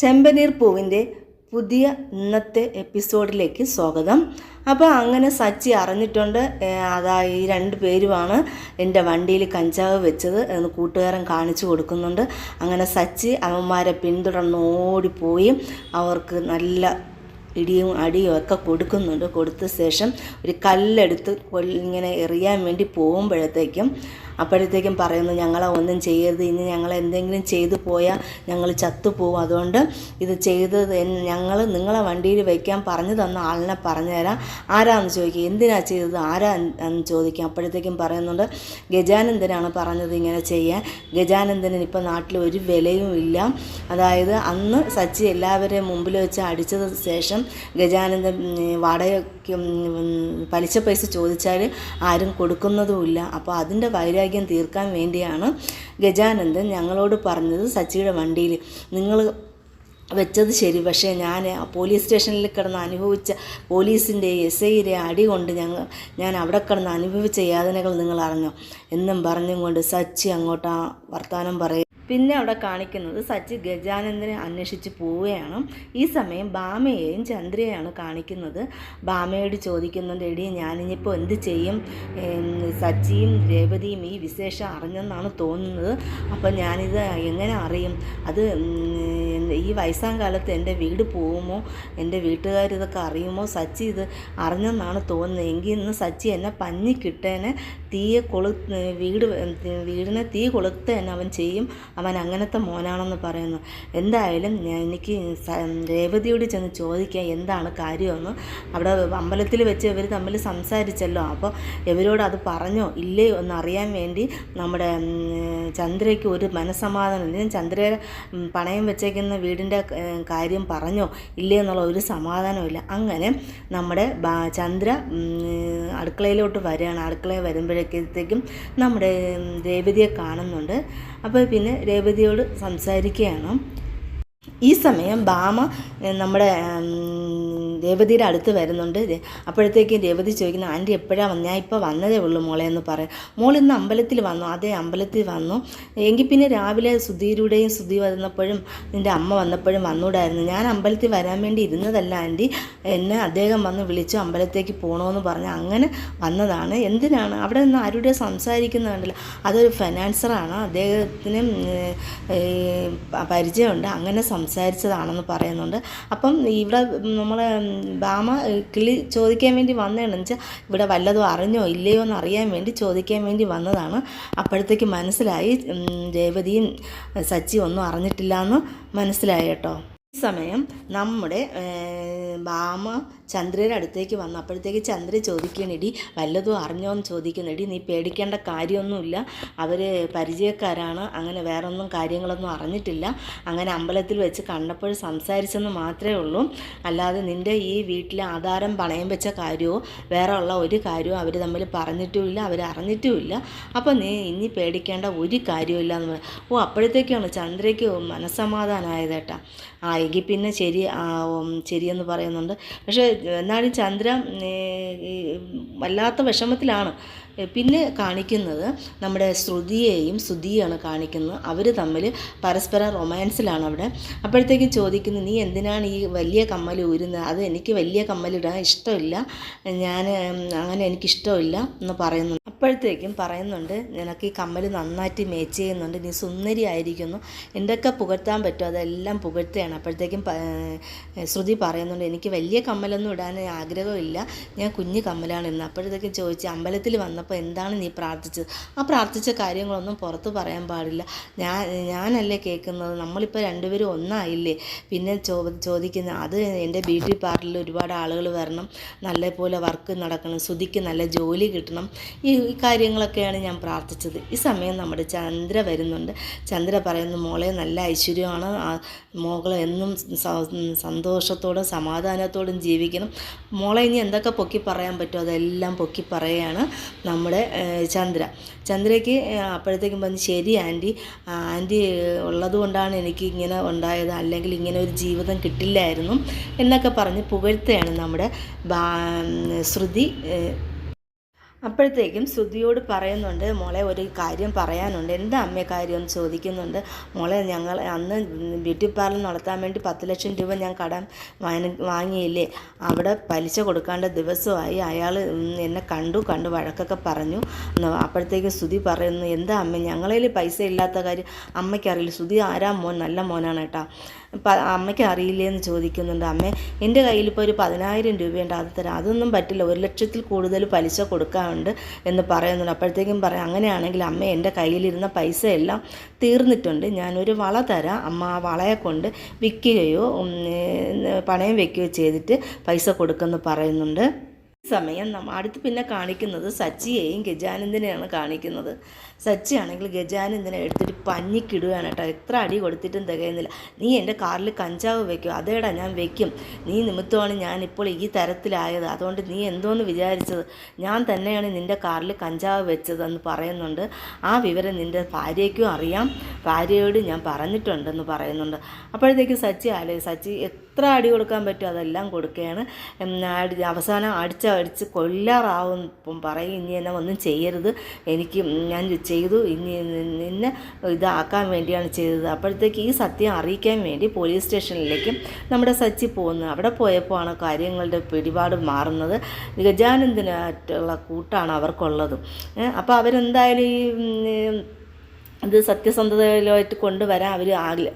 ചെമ്പനീർ പൂവിന്റെ പുതിയ ഇന്നത്തെ എപ്പിസോഡിലേക്ക് സ്വാഗതം. അപ്പോൾ അങ്ങനെ സച്ചി അറിഞ്ഞിട്ടുണ്ട് അതാ ഈ രണ്ട് പേരുമാണ് എന്റെ വണ്ടിയിൽ കഞ്ചാവ് വെച്ചത് എന്ന് കൂട്ടുകാരൻ കാണിച്ചു കൊടുക്കുന്നുണ്ട്. അങ്ങനെ സച്ചി അവന്മാരെ പിന്തുടർന്ന് ഓടിപ്പോയി. അവർക്ക് നല്ല ഇടിയും അടിയും ഒക്കെ കൊടുക്കുന്നുണ്ട്. കൊടുത്ത ശേഷം ഒരു കല്ലെടുത്ത് ഇങ്ങനെ എറിയാൻ വേണ്ടി പോകുമ്പോഴത്തേക്കും അപ്പോഴത്തേക്കും പറയുന്നു ഞങ്ങളെ ഒന്നും ചെയ്യരുത്. ഇനി ഞങ്ങൾ എന്തെങ്കിലും ചെയ്തു പോയാൽ ഞങ്ങൾ ചത്തുപോകും അതുകൊണ്ട് ഇത് ചെയ്തത് ഞങ്ങൾ നിങ്ങളെ വണ്ടിയിൽ വയ്ക്കാൻ പറഞ്ഞു തന്ന ആളിനെ പറഞ്ഞുതരാം. ആരാന്ന് ചോദിക്കുക എന്തിനാ ചെയ്തത്? ആരാ എന്ന് എന്ന് അപ്പോഴത്തേക്കും പറയുന്നുണ്ട് ഗജാനന്ദനാണ് പറഞ്ഞത് ഇങ്ങനെ ചെയ്യാൻ. ഗജാനന്ദന് ഇപ്പം നാട്ടിൽ ഒരു വിലയും ഇല്ല. അതായത് അന്ന് സച്ചി എല്ലാവരെയും മുമ്പിൽ വെച്ച് അടിച്ചത് ശേഷം ഗജാനന്ദൻ വാടക പലിശ പൈസ ചോദിച്ചാൽ ആരും കൊടുക്കുന്നതുമില്ല അപ്പോൾ അതിന്റെ വൈരാഗ്യം തീർക്കാൻ വേണ്ടിയാണ് ഗജാനന്ദൻ ഞങ്ങളോട് പറഞ്ഞത് സച്ചിയുടെ വണ്ടിയിൽ. നിങ്ങൾ വെച്ചത് ശരി. പക്ഷേ ഞാൻ പോലീസ് സ്റ്റേഷനിൽ കിടന്ന് അനുഭവിച്ച പോലീസിന്റെ എസ് ഐയുടെ അടി കൊണ്ട് ഞങ്ങൾ ഞാൻ അവിടെ കിടന്ന് അനുഭവിച്ച യാതനകൾ നിങ്ങൾ അറിഞ്ഞോ? എന്നും പറഞ്ഞും കൊണ്ട് സച്ചി അങ്ങോട്ട് ആ വർത്തമാനം പറയും പിന്നെ അവിടെ കാണിക്കുന്നത് സച്ചി ഗജാനന്ദനെ അന്വേഷിച്ച് പോവുകയാണ്. ഈ സമയം ബാമയെയും ചന്ദ്രയെയാണ് കാണിക്കുന്നത്. ബാമയോട് ചോദിക്കുന്നുണ്ട് എടി ഞാനിനിപ്പോൾ എന്ത് ചെയ്യും? സച്ചിയും രേവതിയും ഈ വിശേഷം അറിഞ്ഞെന്നാണ് തോന്നുന്നത്. അപ്പം ഞാനിത് എങ്ങനെ അറിയും? അത് ഈ വയസ്സാം കാലത്ത് എന്റെ വീട് പോകുമോ? എന്റെ വീട്ടുകാർ ഇതൊക്കെ അറിയുമോ? സച്ചി ഇത് അറിഞ്ഞെന്നാണ് തോന്നുന്നത്. എങ്കിൽ ഇന്ന് സച്ചി എന്നെ പഞ്ഞിക്കിട്ടേനെ തീയെ കൊളു വീട് വീടിനെ തീ കൊളുത്തേനെ അവൻ ചെയ്യും. അവൻ അങ്ങനത്തെ മോനാണെന്ന് പറയുന്നു. എന്തായാലും എനിക്ക് രേവതിയോട് ചെന്ന് ചോദിക്കാം എന്താണ് കാര്യമെന്ന്. അവിടെ അമ്പലത്തിൽ വെച്ച് ഇവർ തമ്മിൽ സംസാരിച്ചല്ലോ. അപ്പോൾ ഇവരോട് അത് പറഞ്ഞോ? ഇല്ലയോ എന്ന് അറിയാൻ വേണ്ടി നമ്മുടെ ചന്ദ്രയ്ക്ക് ഒരു മനസ്സമാധാനം ഇല്ല. ചന്ദ്രയെ പണയം വെച്ചേക്കുന്ന വീടിന്റെ കാര്യം പറഞ്ഞോ? ഇല്ലേ എന്നുള്ള ഒരു സമാധാനമില്ല അങ്ങനെ നമ്മുടെ ചന്ദ്ര അടുക്കളയിലോട്ട് വരികയാണ്. അടുക്കളയിൽ വരുമ്പോഴേക്കത്തേക്കും നമ്മുടെ രേവതിയെ കാണുന്നുണ്ട്. അപ്പോൾ പിന്നെ രേവതിയോട് സംസാരിക്കുകയാണ്. ഈ സമയം ഭാമ നമ്മുടെ രേവതിയുടെ അടുത്ത് വരുന്നുണ്ട്. അപ്പോഴത്തേക്കും രേവതി ചോദിക്കുന്നു ആന്റി എപ്പോഴാണ് ഞാൻ ഇപ്പോൾ വന്നതേ ഉള്ളൂ മോളെ എന്ന് പറയും. മോൾ ഇന്ന് അമ്പലത്തിൽ വന്നു അതേ അമ്പലത്തിൽ വന്നു. എങ്കിൽ പിന്നെ രാവിലെ സുധീരുടെയും സുധി വന്നപ്പോഴും നിന്റെ അമ്മ വന്നപ്പോഴും വന്നൂടായിരുന്നു. ഞാൻ അമ്പലത്തിൽ വരാൻ വേണ്ടി ഇരുന്നതല്ല ആന്റി എന്നെ അദ്ദേഹം വന്ന് വിളിച്ചു അമ്പലത്തേക്ക് പോകണമെന്ന് പറഞ്ഞ് അങ്ങനെ വന്നതാണ്. എന്തിനാണ്? അവിടെ നിന്ന് ആരുടെ സംസാരിക്കുന്നുണ്ടല്ലോ അതൊരു ഫിനാൻസറാണ് അദ്ദേഹത്തിന് പരിചയമുണ്ട്. അങ്ങനെ സംസാരിച്ചതാണെന്ന് പറയുന്നുണ്ട്. അപ്പം ഇവിടെ നമ്മളെ ബാമ കിളി ചോദിക്കാൻ വേണ്ടി വന്നതാണെന്ന് വെച്ചാൽ ഇവിടെ വല്ലതും അറിഞ്ഞോ ഇല്ലയോ എന്ന് അറിയാൻ വേണ്ടി ചോദിക്കാൻ വേണ്ടി വന്നതാണ്. അപ്പോഴത്തേക്ക് മനസ്സിലായി രേവതിയും സച്ചിയും സച്ചി ഒന്നും അറിഞ്ഞിട്ടില്ല എന്ന് മനസ്സിലായി കേട്ടോ. ഈ സമയം നമ്മുടെ വാമ ചന്ദ്രയുടെ അടുത്തേക്ക് വന്നു. അപ്പോഴത്തേക്ക് ചന്ദ്ര ചോദിക്കണിടി വല്ലതും അറിഞ്ഞോ എന്ന് ചോദിക്കുന്നിടി നീ പേടിക്കേണ്ട കാര്യമൊന്നുമില്ല. അവർ പരിചയക്കാരാണ്. അങ്ങനെ വേറൊന്നും കാര്യങ്ങളൊന്നും അറിഞ്ഞിട്ടില്ല. അങ്ങനെ അമ്പലത്തിൽ വെച്ച് കണ്ടപ്പോൾ സംസാരിച്ചെന്ന് മാത്രമേ ഉള്ളൂ. അല്ലാതെ നിന്റെ ഈ വീട്ടിലെ ആധാരം പണയം വെച്ച കാര്യമോ വേറെ ഉള്ള ഒരു കാര്യവും അവർ തമ്മിൽ പറഞ്ഞിട്ടുമില്ല അവർ അറിഞ്ഞിട്ടുമില്ല. അപ്പോൾ നീ ഇനി പേടിക്കേണ്ട ഒരു കാര്യമില്ല എന്ന് ഓ അപ്പോഴത്തേക്കാണ് ചന്ദ്രയ്ക്ക് മനസ്സമാധാനമായത് കേട്ടാ. ആ എങ്കിൽ പിന്നെ ശരി ശരിയെന്ന് പറയുന്നുണ്ട്. പക്ഷേ എന്നാലും ചന്ദ്ര വല്ലാത്ത വിഷമത്തിലാണ്. പിന്നെ കാണിക്കുന്നത് നമ്മുടെ ശ്രുതിയെയും ശ്രുതിയാണ് കാണിക്കുന്നത്. അവർ തമ്മിൽ പരസ്പരം റൊമാൻസിലാണ് അവിടെ. അപ്പോഴത്തേക്കും ചോദിക്കുന്നത് നീ എന്തിനാണ് ഈ വലിയ കമ്മൽ ഊരുന്നത്? അത് എനിക്ക് വലിയ കമ്മലിടാൻ ഇഷ്ടമില്ല. ഞാൻ അങ്ങനെ എനിക്കിഷ്ടമില്ല എന്ന് പറയുന്നു അപ്പോഴത്തേക്കും പറയുന്നുണ്ട് നിനക്ക് ഈ കമ്മൽ നന്നായിട്ട് മേച്ച് ചെയ്യുന്നുണ്ട് നീ സുന്ദരി ആയിരിക്കുന്നു. എന്തൊക്കെ പുകഴ്ത്താൻ പറ്റുമോ അതെല്ലാം പുകഴ്ത്തുകയാണ്. അപ്പോഴത്തേക്കും ശ്രുതി പറയുന്നുണ്ട് എനിക്ക് വലിയ കമ്മലൊന്നും ഇടാൻ ആഗ്രഹമില്ല. ഞാൻ കുഞ്ഞു കമ്മലാണ് ഇന്ന്. അപ്പോഴത്തേക്കും ചോദിച്ച് അമ്പലത്തിൽ വന്നപ്പോൾ എന്താണ് നീ പ്രാർത്ഥിച്ചത്? ആ പ്രാർത്ഥിച്ച കാര്യങ്ങളൊന്നും പുറത്ത് പറയാൻ പാടില്ല. ഞാൻ ഞാനല്ലേ കേൾക്കുന്നത്? നമ്മളിപ്പോൾ രണ്ടുപേരും ഒന്നായില്ലേ? പിന്നെ ചോ ചോദിക്കുന്ന അത് എന്റെ ബ്യൂട്ടി പാർലറിൽ ഒരുപാട് ആളുകൾ വരണം. നല്ലപോലെ വർക്ക് നടക്കണം. ശ്രുതിക്ക് നല്ല ജോലി കിട്ടണം. ഈ ഈ കാര്യങ്ങളൊക്കെയാണ് ഞാൻ പ്രാർത്ഥിച്ചത്. ഈ സമയം നമ്മുടെ ചന്ദ്ര വരുന്നുണ്ട്. ചന്ദ്ര പറയുന്നു മോളെ നല്ല ഐശ്വര്യമാണ്. മോളെ എന്നും സന്തോഷത്തോടും സമാധാനത്തോടും ജീവിക്കണം. മോളെ ഇനി എന്തൊക്കെ പൊക്കി പറയാൻ പറ്റുമോ അതെല്ലാം പൊക്കി പറയുകയാണ് നമ്മുടെ ചന്ദ്ര. ചന്ദ്രയ്ക്ക് അപ്പോഴത്തേക്കും പറഞ്ഞു ശരി ആന്റി. ആന്റി ഉള്ളതുകൊണ്ടാണ് എനിക്ക് ഇങ്ങനെ ഉണ്ടായത്. അല്ലെങ്കിൽ ഇങ്ങനെ ഒരു ജീവിതം കിട്ടില്ലായിരുന്നു എന്നൊക്കെ പറഞ്ഞ് പുകഴ്ത്തുകയാണ് നമ്മുടെ ശ്രുതി അപ്പോഴത്തേക്കും ശ്രുതിയോട് പറയുന്നുണ്ട് മോളെ ഒരു കാര്യം പറയാനുണ്ട്. എന്താ അമ്മേ കാര്യം? ചോദിക്കുന്നുണ്ട്. മോളെ ഞങ്ങൾ അന്ന് ബ്യൂട്ടി പാർലർ നടത്താൻ വേണ്ടി പത്ത് ലക്ഷം രൂപ ഞാൻ കടം വാങ്ങി വാങ്ങിയില്ലേ? അവിടെ പലിശ കൊടുക്കാണ്ട ദിവസമായി അയാൾ എന്നെ കണ്ടു കണ്ടു വഴക്കൊക്കെ പറഞ്ഞു. അപ്പോഴത്തേക്കും ശ്രുതി പറയുന്നു എന്താ അമ്മ ഞങ്ങളിൽ പൈസ ഇല്ലാത്ത കാര്യം അമ്മയ്ക്കറിയില്ല. ശ്രുതി ആരാ മോൻ? നല്ല മോനാണ് കേട്ടോ. അമ്മയ്ക്ക് അറിയില്ലേ എന്ന് ചോദിക്കുന്നുണ്ട്. അമ്മേ എന്റെ കയ്യിൽ ഇപ്പോൾ ഒരു പതിനായിരം രൂപയുണ്ട്. അത് തരാം. അതൊന്നും പറ്റില്ല. ഒരു ലക്ഷത്തിൽ കൂടുതൽ പലിശ കൊടുക്കാനുണ്ട് എന്ന് പറയുന്നുണ്ട്. അപ്പോഴത്തേക്കും പറയാം അങ്ങനെയാണെങ്കിൽ അമ്മ എന്റെ കയ്യിലിരുന്ന പൈസ എല്ലാം തീർന്നിട്ടുണ്ട്. ഞാനൊരു വള തരാം. അമ്മ ആ വളയെ കൊണ്ട് വിൽക്കുകയോ പണയം വെക്കുകയോ ചെയ്തിട്ട് പൈസ കൊടുക്കുമെന്ന് പറയുന്നുണ്ട്. സമയം നമ്മ അടുത്ത് പിന്നെ കാണിക്കുന്നത് സച്ചിയെയും ഗജാനന്ദനെയാണ് കാണിക്കുന്നത്. സച്ചി ആണെങ്കിൽ ഗജാനന്ദനെ എടുത്തിട്ട് പഞ്ഞിക്കിടുകയാണ് കേട്ടോ. എത്ര അടി കൊടുത്തിട്ടും തികയുന്നില്ല. നീ എന്റെ കാറിൽ കഞ്ചാവ് വെക്കും. അതേടാ ഞാൻ വെക്കും. നീ നിമിത്തമാണ് ഞാനിപ്പോൾ ഈ തരത്തിലായത്. അതുകൊണ്ട് നീ എന്തോന്ന് വിചാരിച്ചത്? ഞാൻ തന്നെയാണ് നിന്റെ കാറിൽ കഞ്ചാവ് വെച്ചതെന്ന് പറയുന്നുണ്ട്. ആ വിവരം നിന്റെ ഭാര്യയ്ക്കും അറിയാം. ഭാര്യയോട് ഞാൻ പറഞ്ഞിട്ടുണ്ടെന്ന് പറയുന്നുണ്ട്. അപ്പോഴത്തേക്ക് സച്ചി ആലേ സച്ചി എത്ര അടി കൊടുക്കാൻ പറ്റുമോ അതെല്ലാം കൊടുക്കുകയാണ്. അവസാനം അടിച്ച അടിച്ച് കൊല്ലാറാവും പറയും ഇനി എന്നെ ഒന്നും ചെയ്യരുത്. എനിക്ക് ഞാൻ ചെയ്തു. ഇനി നിന്നെ ഇതാക്കാൻ വേണ്ടിയാണ് ചെയ്തത്. അപ്പോഴത്തേക്ക് ഈ സത്യം അറിയിക്കാൻ വേണ്ടി പോലീസ് സ്റ്റേഷനിലേക്ക് നമ്മുടെ സച്ചി പോകുന്നത് അവിടെ പോയപ്പോഴാണ് കാര്യങ്ങളുടെ പിടിപാട് മാറുന്നത്. ഗജാനന്ദനായിട്ടുള്ള കൂട്ടാണ് അവർക്കുള്ളത്. അപ്പോൾ അവരെന്തായാലും ഈ ഇത് സത്യസന്ധതയിലായിട്ട് കൊണ്ടുവരാൻ അവർ ആഗ്ര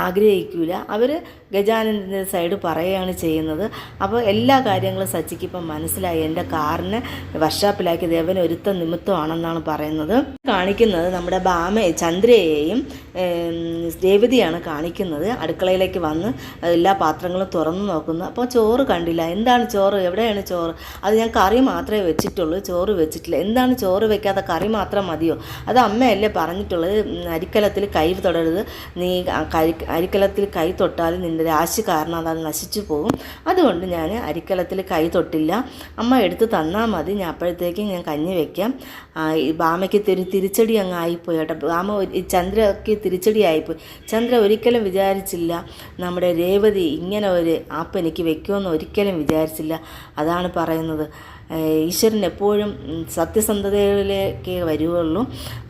ആഗ്രഹിക്കില്ല അവർ ഗജാനന്ദന്റെ സൈഡ് പറയുകയാണ് ചെയ്യുന്നത്. അപ്പോൾ എല്ലാ കാര്യങ്ങളും സച്ചിക്ക് ഇപ്പം മനസ്സിലായി. എന്റെ കാറിന് വർഷാപ്പിലാക്കി ദേവൻ ഒരുത്ത നിമിത്തമാണെന്നാണ് പറയുന്നത്. കാണിക്കുന്നത് നമ്മുടെ ബാമ ചന്ദ്രയെയും രേവതിയാണ് കാണിക്കുന്നത്. അടുക്കളയിലേക്ക് വന്ന് എല്ലാ പാത്രങ്ങളും തുറന്നു നോക്കുന്നു. അപ്പോൾ ചോറ് കണ്ടില്ല. എന്താണ് ചോറ്? എവിടെയാണ് ചോറ്? അത് ഞാൻ കറി മാത്രമേ വെച്ചിട്ടുള്ളൂ. ചോറ് വെച്ചിട്ടില്ല. എന്താണ് ചോറ് വെക്കാതെ കറി മാത്രം മതിയോ? അത് അമ്മയല്ലേ പറഞ്ഞിട്ടുള്ളത്. അരിക്കലത്തിൽ കൈ തൊടരുത്. നീ അരിക്കലത്തിൽ കൈ തൊട്ടാൽ നിന്റെ രാശി കാരണം അത് നശിച്ചു പോകും. അതുകൊണ്ട് ഞാൻ അരിക്കലത്തിൽ കൈ തൊട്ടില്ല. അമ്മ എടുത്ത് തന്നാൽ മതി. ഞാൻ അപ്പോഴത്തേക്കും ഞാൻ കഞ്ഞി വെക്കാം. ബാമയ്ക്ക് തിരി തിരിച്ചടി അങ്ങ് ആയിപ്പോയി കേട്ടോ. ബാമ ചന്ദ്രയ്ക്ക് തിരിച്ചടി ആയിപ്പോയി. ചന്ദ്ര ഒരിക്കലും വിചാരിച്ചില്ല. നമ്മുടെ രേവതി ഇങ്ങനെ ഒരു ആപ്പ് എനിക്ക് വെക്കുമെന്ന് ഒരിക്കലും വിചാരിച്ചില്ല. അതാണ് പറയുന്നത്. ഈശ്വരൻ എപ്പോഴും സത്യസന്ധതയിലേക്ക് വരുവുള്ളൂ.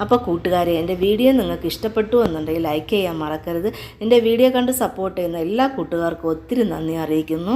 അപ്പോൾ കൂട്ടുകാരെ എന്റെ വീഡിയോ നിങ്ങൾക്ക് ഇഷ്ടപ്പെട്ടു എന്നുണ്ടെങ്കിൽ ലൈക്ക് ചെയ്യാൻ മറക്കരുത്. എന്റെ വീഡിയോ കണ്ട് സപ്പോർട്ട് ചെയ്യുന്ന എല്ലാ കൂട്ടുകാർക്കും ഒത്തിരി നന്ദി അറിയിക്കുന്നു.